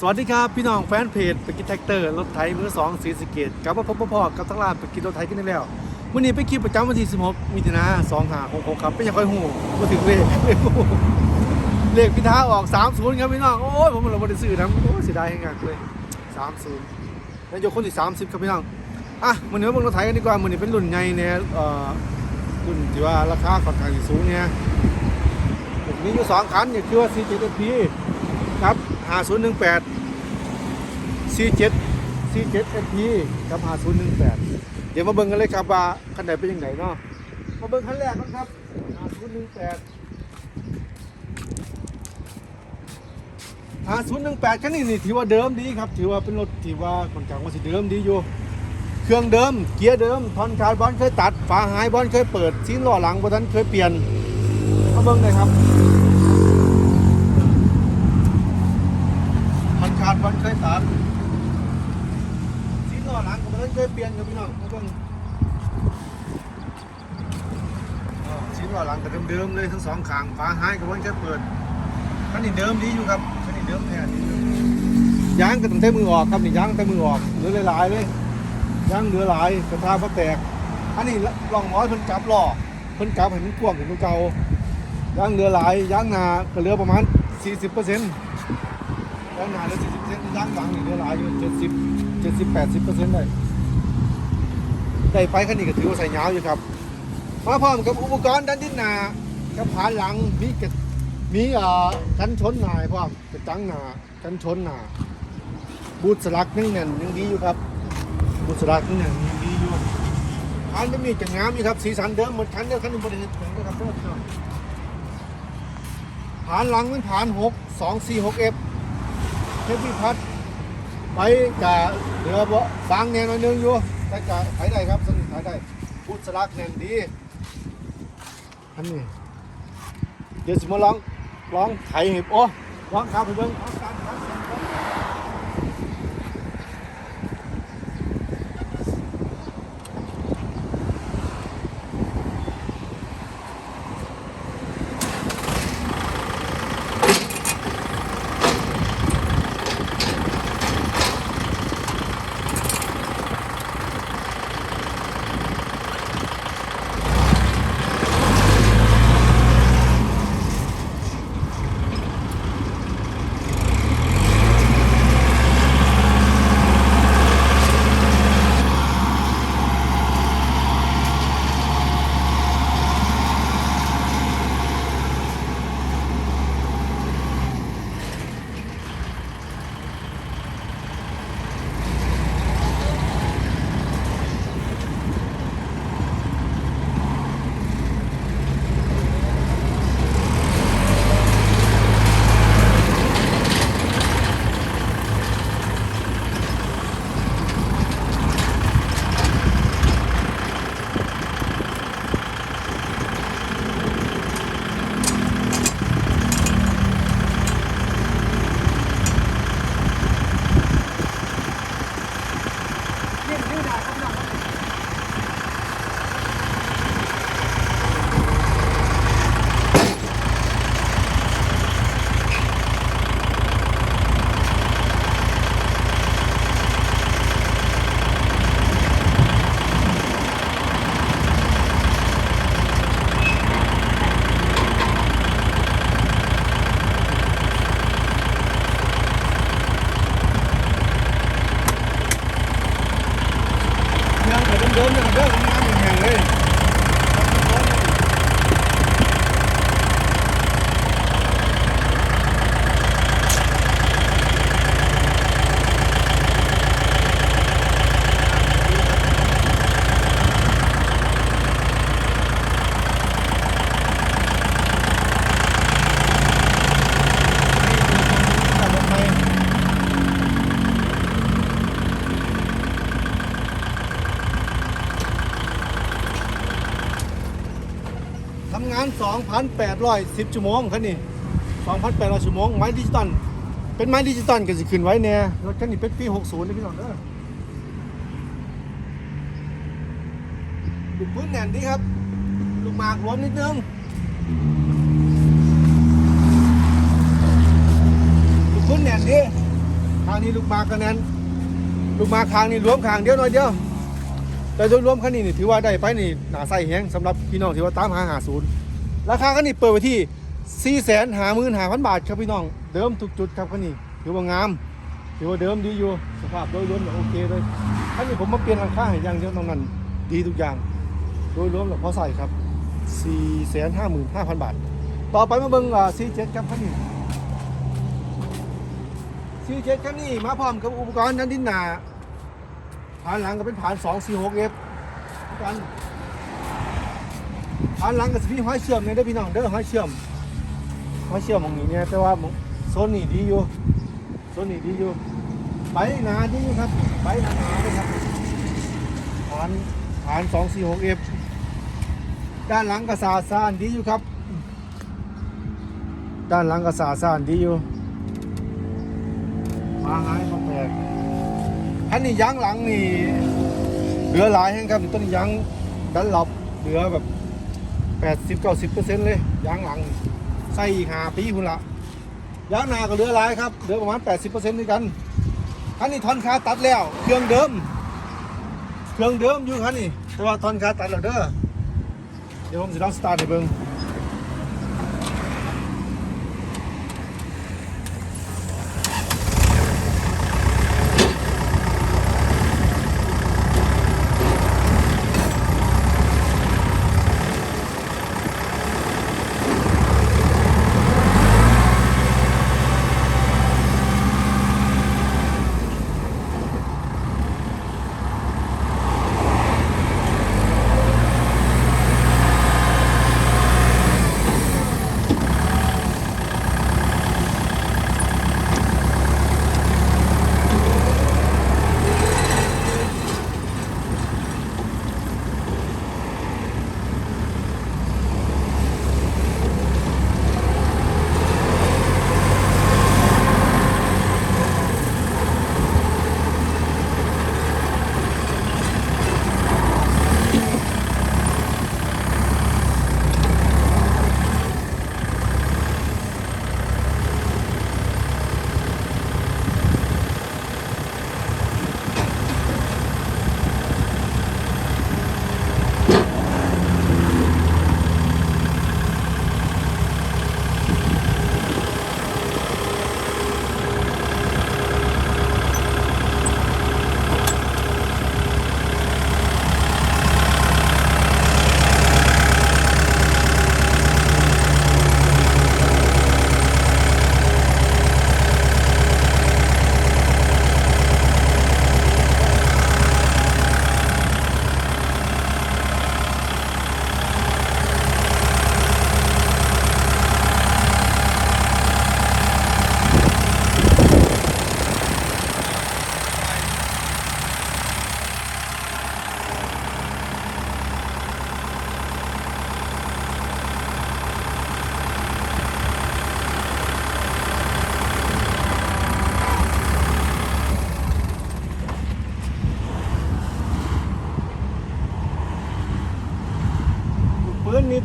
สวัสดีครับ พี่น้องแฟนเพจไปกินแท็กเตอร์รถไถมือสองสีสเกตกลับมาพบพ่อกับทั้งร้านไปกินรถไถกันได้แล้ววันนี้ไปคลิปประจำวันที่ 16มิถุนา2 5 6 6ครับไม่อยากค่อยหูมาถึงเลขเลขหูเลขพิธาออก 30 ครับพี่น้อง โอ้ยผมเราไม่ได้ซื้อนะโอ้เสียดายแห่งเลย 30นายกคนที่ 30 ครับพี่น้อง อะมันนี้มาเบิ่งรถไถกันดีกว่ามันนี้เป็นรุ่นใหญ่เนี่ยเอ่อรุ่นที่ว่าราคาค่อนข้างสูงเนี่ยมีอยู่สองคันเนี่ยคือว่า C7P ครับ5018 C7 C7 MP กับ5018เดี๋ยวมาเบิ่งกันเลยครับว่าคันไหนเป็นยังไงเนาะมาเบิ่งคันแรกก่อนครับ5018 5018คันนี้นี่ถือว่าเดิมดีครับถือว่าเป็นรถที่ว่าคนข้างว่าสิเดิมดีอยู่เครื่องเดิมเกียร์เดิมทอนคาร์บอนเคยตัดฝาหายบอลเคยเปิดซีนล้อหลังบนนั้นเคยเปลี่ยนมาเบิ่งเลยครับ มันขาดวันเคยตัดสีล้อหลังของมันเคยเปลี่ยนครับพี่น้องมเบิ่งอ้าวสีล้อหลังก็เดิมๆเลยทั้งสองข้างฝาหายกับวันเคยเปิดคันนี้เดิมดีอยู่ครับคันนี้เดิมแท้ดีอยู่ยางก็ต้องใช้มือออกครับนี่ยางใช้มือออกเหลือหลายๆเลยยางเหลือหลายกระทาพักแตกอันนี้ลองน้อยเพิ่นกลับล้อเพิ่นกลับให้มันกว้างขึ้นกว่าเก่ายางเหลือหลายยางหนาก็เหลือประมาณ40%เปอร์เซ็นต์ ด้านหน้าเหลือ40เปอร์เซนต์ด้านหลังนี่เหลือหลายอยู่70 70 80เปอร์เซ็นต์ได้ได้ไปคันนี้ก็ถือว่าใส่ยาวอยู่ครับมาพร้อมกับอุปกรณ์ด้านดินหน้ากับผานหลังมีกระมีเอ่อกันชนหน้าพร้อมกระจังหน้ากันชนหน้าบูทสลักนี่งเนี่ยยังดีอยู่ครับบูทสลักนี่งเนี่ยยังดีอยู่ผานไม่มีจะงามอยู่ครับสีสันเดิมเหมือนคันเดียวคันหนึงบริเวณเหมือนกันครับเพื่อนผานหลังเป็นผาน6 2 4 6 F เทพิพัฒน์ไปกะเหลือบ่บางแนวหน่อยนึงอยู่แต่กะขายได้ครับสนิทขายได้พุทธสลักแน่นดีอันนี้เดี๋ยวสิมาลองลองไถเห็บโอ้ลองครับไปเบิ่ง 2,810 ชั่วโมงคันนี้2,800 ชั่วโมงไม้ดิจิตอลเป็นไม้ดิจิตอลก็สิขึ้นไว้แน่รถคันนี้เป็นปี 60นะพี่น้องเด้อลูกพื้นแน่นดีครับ ลูกหมากรวมนิดนึงลูกพื้นแน่นดีทางนี้ลูกมาก็แน่นลูกมาคางนี่รวมคางเดียวหน่อยเดียวแต่โดยรวมคันนี้นี่ถือว่าได้ไปนี่หนาใส่แฮงสำหรับพี่น้องที่ว่าตามหาหาศูนย์ ราคาคันนี้เปิดไปที่4ี่แสนหาหมื่นหาพันบาทครับพี่น้อง เดิมทุกจุดครับคันนี้ถือว่างามถือว่าเดิมดีอยู่สภาพโดยรวมเนี่ยโอเคเลยคันนี้ผมมาเปลี่ยนราคาให้ย่างเดียวตรงนั้น ดีทุกอย่าง โดยรวมแล้วพอใส่ครับ4 5 5 5 0 0 0บาท ต่อไปมาเบิ่งอ่า47ครับคันนี้47คันนี้มาพร้อมกับอุปกรณ์นันดินหนาผ่านหลังก็เป็นผ่าน 246F กันผาน หลังก็สิมีห้อยเชื่อมเนี่ยด้พี่น้องเด้อห้อยเชื่อมห้อยเชื่อมหมองนี้เนี่ยแต่ว่าโซนนี้ดีอยู่โซนนี้ดีอยู่ใบหนาดีอยู่ครับใบหนาๆเลยครับผานผาน 246F ด้านหลังก็สะอาดสะอานดีอยู่ครับ ด้านหลังก็สะอาดสะอานดีอยู่มาหายมาแปลกอันนี้ยางหลังนี่เหลือหลายแห่งครับต้นยางดันหลับเหลือแบบ 80 90เปอร์เซ็นต์เลยยางหลังใส่อีกหาปีคุณละยางหนาก็เหลือหลายครับเหลือประมาณ80เปอร์เซ็นต์ด้วยกันคันนี้ทอนคาตัดแล้ว เครื่องเดิม เครื่องเดิมอยู่คันนี้แต่ว่าทอนคาตัดแล้วเด้อเดี๋ยวผมจะลองสตาร์ทให้เบิ่ง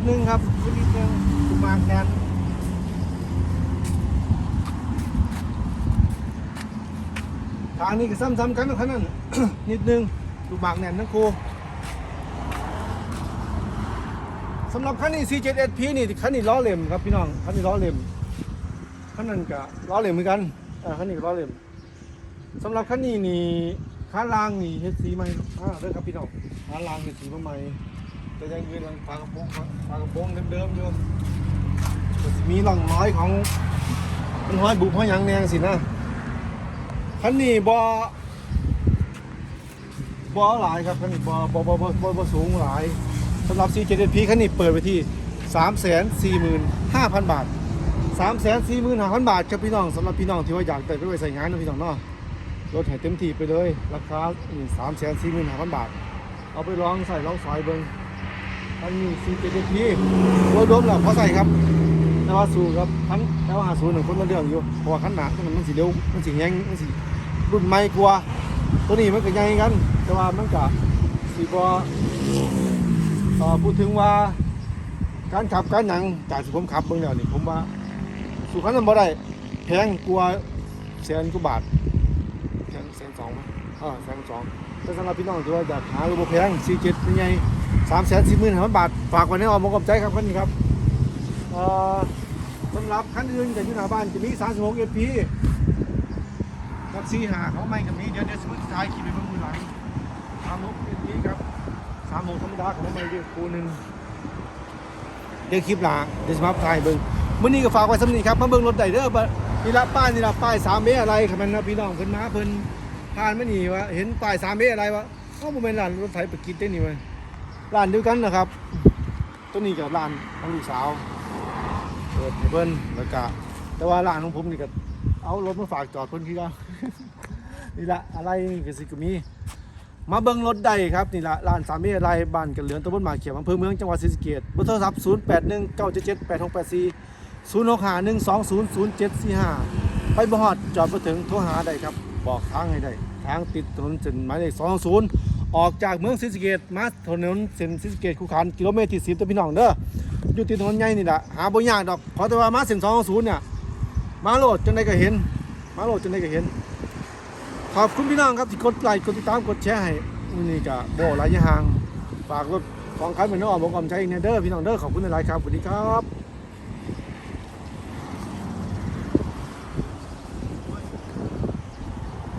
นึงครับปืนนิดนึงถูกมากแนนทางนี้ก็ซ้ำๆกันนะคันนั้นนิดนึงถูกมากแน่นทั้งคู่สำหรับคันนี้ C7SP นี่คันนี้ล้อเหลี่ยมครับพี่น้องคันนี้ล้อเหลี่ยมคันนั้นก็ล้อเหลี่ยมเหมือนกันอ่าคันนี้ล้อเหลี่ยมสำหรับคันนี้นี่ข้าล่างนี่เฮ็ดสีใหม่อ่าเด้อครับพี่น้องข้าล่างเฮ็ดสีมาใหม่ แต่ยังยืนหลังฝากระโปงฝากระโปงเดิมๆอยู่มีร่องน้อยของมันห้อยบุบห้อยยังแนงสินะคันนี้บ่บ่หลายครับคันนี้บ่บ่บ่บ่บ่บ่สูงหลายสำหรับ C7SP คันนี้เปิดไปที่ 345,000 บาท 345,000 บาทครับพี่น้องสำหรับพี่น้องที่ว่าอยากได้ไปใส่งานนะพี่น้องเนาะรถให้เต็มที่ไปเลย ราคานี่345,000 บาท เอาไปลองใส่ลองสอยเบิ่ง อันนี้ซีเจ็ดีพีรวมรวมแล้วพอใส่ครับ แต่ว่าสูครับทั้งแต่ว่าหาสูหนึ่งคนละเรื่องอยู่เพราะว่าขันหนามันมันสีเร็วมันสีแห้งมันสีรุ่นใหม่กว่าตัวนี้มันก็ใหญ่กัน แต่ว่ามันก็สีกว่าเอ่อพูดถึงว่าการขับการหยังจากที่ผมขับเบิ่งแล้วนี่ผมว่าสู่คันนั้นบ่ได้แพงกว่าแสนกว่าบาทแสนสองไหมอ่าแสนสองแต่สำหรับพี่น้องที่ว่าอยากหาระบบแพงสี่เจ็ดเป็นไง สามแสนสี่หมื่นห้าพันบาท ฝากไว้ในอ้อมอกอ้อมใจครับคันนี้ครับสำหรับคันอื่นจากที่หน้าบ้านจะมีสามสิบหกเอพีกับซีหาเขาไม่กับนี้เดี๋ยวเดี๋ยวสมมติท้ายคลิปไปเบิ่งมือหลังสามหกเอพีครับสามหกธรรมดาของไม่เรียกคูหนึ่งเดี๋ยวคลิปหลังเดี๋ยวสมาร์ทไทยเบิ่งมื้อนี้ก็ฝากไว้สำนีครับมาเบิ่งรถไดเด้อบ่นี่ละป้ายนี่ละป้ายสามเมตรอะไรครับมันนะพี่น้องเพิ่นมาเพิ่นผ่านมานี่ว่าเห็นป้ายสามเมตรอะไรวะเอ้าบ่แม่นร้านรถไฟไปกินได้หนี่เว้ย ร้านเดียวกันนะครับ ตัวนี้กับร้านของลูกสาว เปิดให้เพิ่นแล้วก็แต่ว่าร้านของผมนี่ก็เอารถมาฝากจอดเพิ่นคือกันนี่ละอะไรก็สิก็มี มาเบิ่งรถได้ครับนี่ละร้านสามเมตรอะไรบ้านกันเหลือนตำบลหมาเขียวอำเภอเมืองจังหวัดศรีสะเกษเบอร์โทรศัพท์0819778684 0651200745 ไปบ่ฮอดจอดบ่ถึงโทรหาได้ครับ บอกทางให้ได้ ทางติดถนนเส้นหมายเลข220 ออกจากเมืองศรีสะเกษมาถนนเส้นศรีสะเกษคูขานกิโลเมตรที่10ตัวพี่น้องเด้ออยู่ติดถนนใหญ่นี่แหละหาบ่ยากดอกขอแต่ว่ามาเส้น220เนี่ยมาโหลดจังไดก็เห็น มาโหลดจังไดก็เห็น ขอบคุณพี่น้องครับที่กดไลค์กดติดตามกดแชร์ให้นนี้ก็บ่หลายอย่างฝากรถของคันเหมือนน้องออมบอกออมใจอีกแน่เด้อพี่น้องเด้อขอบคุณหลายครับสวัสดีครับ